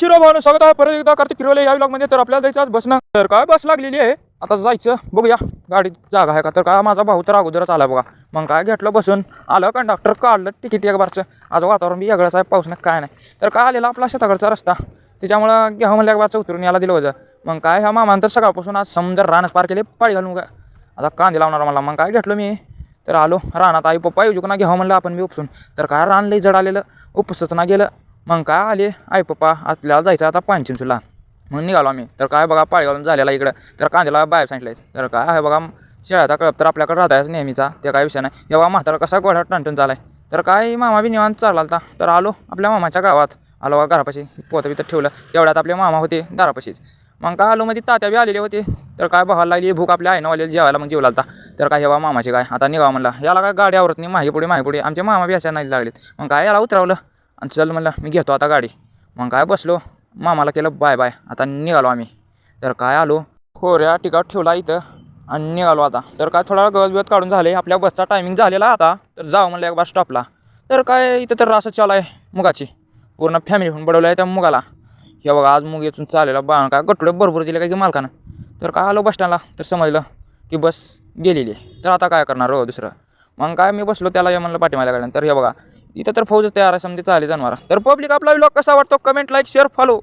शिरो भाऊ स्वागत आहे. परत एकदा कार्तिक किरवले या ब्लॉगमध्ये तर आपल्याला जायचं आज बस तर काय बस लागलेली आहे? आता जायचं. बघूया. गाडीत जागा आहे का? तर काय माझा भाऊ तर अगोदरच आला बघा. मग काय घेतलं बसून? आलं कंडक्टर काढलं तिकीट एक बारचं. आज वातावरण बी वेगळंच आहे पाऊस नाही काय नाही. तर काय आलेला आपला शेताकडचा रस्ता? त्याच्यामुळं घ्या म्हणलं एक बारचं उतरून याला दिलं होतं. मग काय ह्या मामानंतर सकाळपासून आज समजा रानच पार केले पाळी घालून काय आता कांदे लावणार मला. मग काय घेतलं मी? तर आलो. रानात आई पप्पा येऊ ना घ्यावं म्हणलं आपण मी उपसून. तर काय रान लई जड आलेलं. उपसच ना गेलं. मग काय आले? आई पप्पा आपल्याला जायचं आता पानचिंचूला म्हणून निघालो आम्ही. तर काय बघा पाळगाव झालेला इकडं. तर कांद्याला बाहेर सांगितलं तर काय आहे बघा शेळ्याचा कळप तर आपल्याकडे राहतायच नेहमीचा. ते काय विषय नाही. जेव्हा म्हातारा कसा गोळा टणटून चालाय तर काय मामा बी निवांत चालला होता तर आलो आपल्या मामाच्या गावात. आलो बघा घरापाशी. पोतं तर ठेवलं. तेवढ्यात आपले मामा होते दारापाशीच. मग काय आलो मध्ये तात्या बी आलेले होते. तर काय बघायला लागली भूक आपल्या आईनं ना जेवायला मग जेवला होता तर काय हेवा मामाचे काय. आता निघावा म्हणला. याला काय गाडी आवरत नाही माही पुढे माही पुढे. आमचे मामा बी अशा नाही लागलेत. मग काय याला उतरवलं. आणि चल म्हणलं मी घेतो आता गाडी. मग काय बसलो मामाला केलं बाय बाय. आता निघालो आम्ही. तर काय आलो? खोऱ्या टिकाव ठेवला इथं आणि निघालो आता. तर काय थोडा गवत बिवत काढून झाले. आपल्या बसचा टायमिंग झालेला आता. तर जाऊ म्हणलं एक बार स्टॉपला तर काय इथं तर रासच चालू आहे मुगाची. पूर्ण फॅमिलीहून बडवलं आहे त्या मुगाला. हे बघा आज मुग येथून चालेला बा काय गटुडे भरपूर दिले काय की मालकानं. तर काय आलो बस स्टँडला तर समजलं की बस गेलेली आहे. तर आता काय करणार हो दुसरं? मग काय मी बसलो त्याला हे म्हणलं पाठीमाल्या तर हे बघा इथं तर फौज तयार आहे समजे चालेल जाणवारा तर पब्लिक आपला व्लॉग कसा वाटतो? Comment like share follow